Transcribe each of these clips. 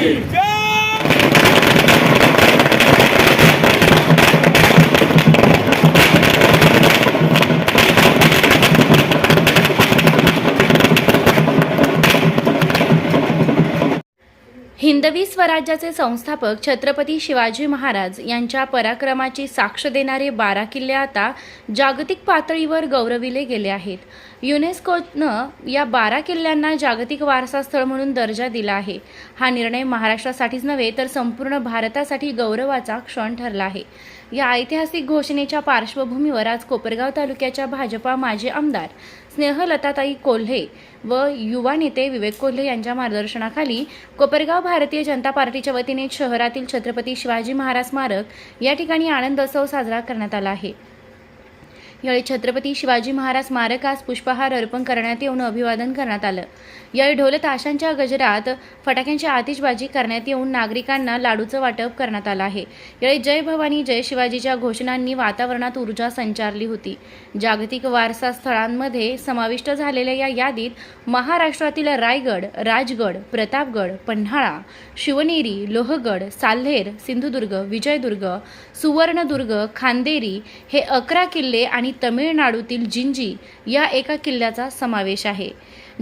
शिवाजी हिंदवी स्वराज्याचे संस्थापक छत्रपती शिवाजी महाराज यांच्या पराक्रमाची साक्ष देणारे बारा किल्ले आता जागतिक पातळीवर गौरविले गेले आहेत. युनेस्कोनं या बारा किल्ल्यांना जागतिक वारसा स्थळ म्हणून दर्जा दिला आहे. हा निर्णय महाराष्ट्रासाठीच नव्हे तर संपूर्ण भारतासाठी गौरवाचा क्षण ठरला आहे. या ऐतिहासिक घोषणेच्या पार्श्वभूमीवर आज कोपरगाव तालुक्याच्या भाजपा माजी आमदार स्नेहलताताई कोल्हे व युवा नेते विवेक कोल्हे यांच्या मार्गदर्शनाखाली कोपरगाव भारतीय जनता पार्टीच्या वतीने शहरातील छत्रपती शिवाजी महाराज स्मारक या ठिकाणी आनंदोत्सव साजरा करण्यात आला आहे. यावेळी छत्रपती शिवाजी महाराज स्मारकास पुष्पहार अर्पण करण्यात येऊन अभिवादन करण्यात आलं. यावेळी ढोल ताशांच्या गजरात फटाक्यांची आतिषबाजी करण्यात येऊन नागरिकांना लाडूचं वाटप करण्यात आलं आहे. यावेळी जय भवानी जय शिवाजीच्या घोषणांनी वातावरणात ऊर्जा संचारली होती. जागतिक वारसा स्थळांमध्ये समाविष्ट झालेल्या या यादीत महाराष्ट्रातील रायगड राजगड प्रतापगड पन्हाळा शिवनेरी लोहगड साल्हेर सिंधुदुर्ग विजयदुर्ग सुवर्णदुर्ग खांदेरी हे अकरा किल्ले आणि तमिळनाडूतील जिंजी या एका किल्ल्याचा समावेश आहे.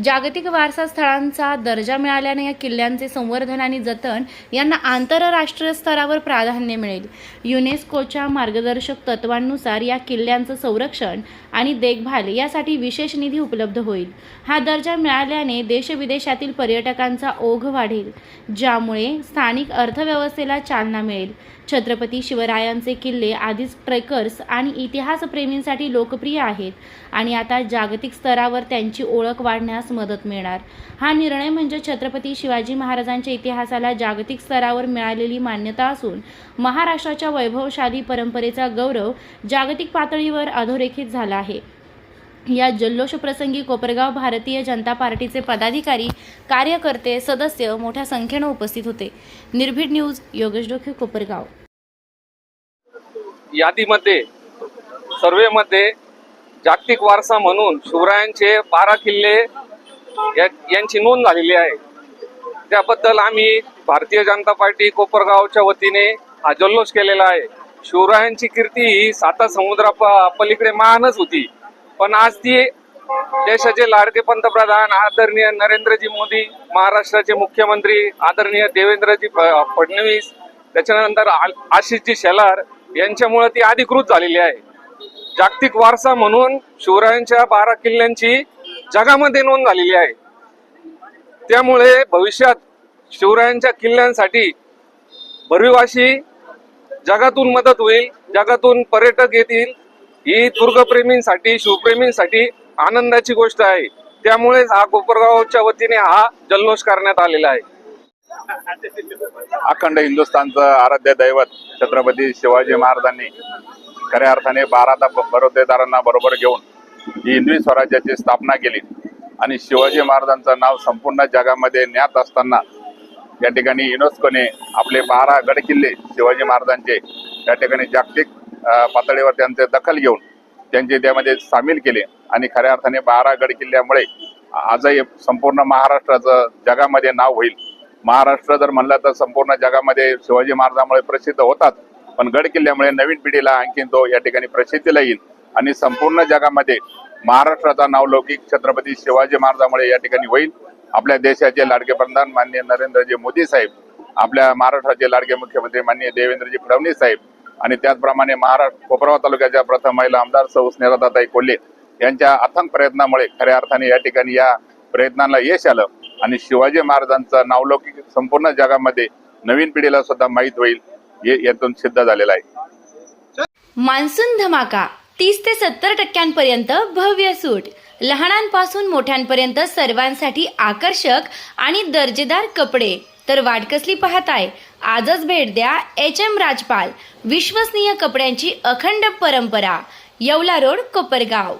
जागतिक वारसा स्थळांचा दर्जा मिळाल्याने या किल्ल्यांचे संवर्धन आणि जतन यांना आंतरराष्ट्रीय स्तरावर प्राधान्य मिळेल. युनेस्कोच्या मार्गदर्शक तत्वांनुसार या किल्ल्यांचं संरक्षण आणि देखभाल यासाठी विशेष निधी उपलब्ध होईल. हा दर्जा मिळाल्याने देशविदेशातील पर्यटकांचा ओघ वाढेल ज्यामुळे स्थानिक अर्थव्यवस्थेला चालना मिळेल. छत्रपती शिवरायांचे किल्ले आधीच ट्रेकर्स आणि इतिहासप्रेमींसाठी लोकप्रिय आहेत आणि आता जागतिक स्तरावर त्यांची ओळख वाढण्यास मदत मिळणार. हा निर्णय म्हणजे छत्रपती शिवाजी महाराजांच्या इतिहासाला जागतिक स्तरावर मिळालेली मान्यता असून महाराष्ट्राच्या वैभवशाली परंपरेचा गौरव जागतिक पातळीवर अधोरेखित झाला आहे. या जल्लोषप्रसंगी कोपरगाव भारतीय जनता पार्टीचे पदाधिकारी कार्यकर्ते सदस्य मोठ्या संख्येनं उपस्थित होते. निर्भीड न्यूज योगेश डोके कोपरगाव. यादीमध्ये सर्वेमध्ये जागतिक वारसा म्हणून शिवरायांचे बारा किल्ले या- यांची नोंद झालेली आहे. त्याबद्दल आम्ही भारतीय जनता पार्टी कोपरगावच्या वतीने हा जल्लोष केलेला आहे. शिवरायांची कीर्ती ही साता समुद्रा पलीकडे महानच होती. पण आज ती देशाचे लाडके पंतप्रधान आदरणीय नरेंद्रजी मोदी महाराष्ट्राचे मुख्यमंत्री आदरणीय देवेंद्रजी फडणवीस त्याच्यानंतर आशिषजी शेलार यांच्यामुळे ती अधिकृत झालेली आहे. जागतिक वारसा म्हणून शिवरायांच्या बारा किल्ल्यांची जगामध्ये नोंद झालेली आहे. त्यामुळे भविष्यात शिवरायांच्या किल्ल्यांसाठी भरविवासी जगातून मदत होईल जगातून पर्यटक येतील ही दुर्गप्रेमींसाठी शिवप्रेमींसाठी आनंदाची गोष्ट आहे. त्यामुळेच हा कोपरगावच्या वतीने हा जल्लोष करण्यात आलेला आहे. अखंड हिंदुस्थानचं आराध्य दैवत छत्रपती शिवाजी महाराजांनी खऱ्या अर्थाने बारा बरोदेदारांना बरोबर घेऊन ही हिंदवी स्वराज्याची स्थापना केली. आणि शिवाजी महाराजांचं नाव संपूर्ण जगामध्ये ज्ञात असताना या ठिकाणी युनेस्कोने आपले बारा गड किल्ले शिवाजी महाराजांचे या ठिकाणी जागतिक पातळीवर त्यांचे दखल घेऊन त्यांचे त्यामध्ये सामील केले. आणि खऱ्या अर्थाने बारा गड किल्ल्यामुळे आजही संपूर्ण महाराष्ट्राचं जगामध्ये नाव होईल. महाराष्ट्र जर म्हणलं तर संपूर्ण जगामध्ये शिवाजी महाराजांमुळे प्रसिद्ध होतात. पण गड किल्ल्यामुळे नवीन पिढीला आणखीन तो या ठिकाणी प्रसिद्धीला येईल. आणि संपूर्ण जगामध्ये महाराष्ट्राचा नावलौकिक छत्रपती शिवाजी महाराजांमुळे या ठिकाणी होईल. आपल्या देशाचे लाडके प्रधान माननीय नरेंद्रजी मोदी साहेब आपल्या महाराष्ट्राचे लाडके मुख्यमंत्री माननीय देवेंद्रजी फडणवीस साहेब आणि त्याचप्रमाणे महाराष्ट्र कोपरगाव तालुक्याच्या प्रथम महिला आमदार सौ स्नेहदाताई कोल्हे यांच्या अथंग प्रयत्नामुळे खऱ्या अर्थाने या ठिकाणी या प्रयत्नांना यश आलं. आणि शिवाजी महाराजांचं नावलौकिक संपूर्ण जगामध्ये नवीन पिढीला सुद्धा माहीत होईल हे यातून सिद्ध झालेलं आहे. मान्सून धमाका तीस ते सत्तर टक्क्यांपर्यंत भव्य सूट. लहानांपासून मोठ्यांपर्यंत सर्वांसाठी आकर्षक आणि दर्जेदार कपडे. तर वाट कसली पाहताय? आजच भेट द्या एच एम राजपाल विश्वसनीय कपड्यांची अखंड परंपरा येवला रोड कोपरगाव.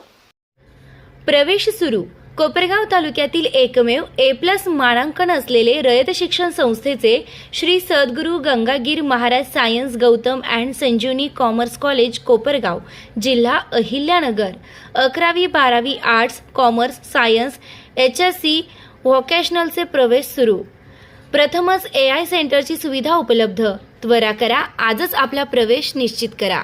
प्रवेश सुरू. कोपरगाव तालुक्यातील एकमेव ए प्लस मानांकन असलेले रयत शिक्षण संस्थेचे Shri Sadguru Gangagir Maharaj science Gautam and Sanjivani commerce college Kopargaon जिल्हा अहिल्यानगर. अकरावी बारावी arts commerce science H S C व्होकेशनलचे प्रवेश सुरू. प्रथमच ए आय सेंटरची सुविधा उपलब्ध. त्वरा करा आजच आपला प्रवेश निश्चित करा.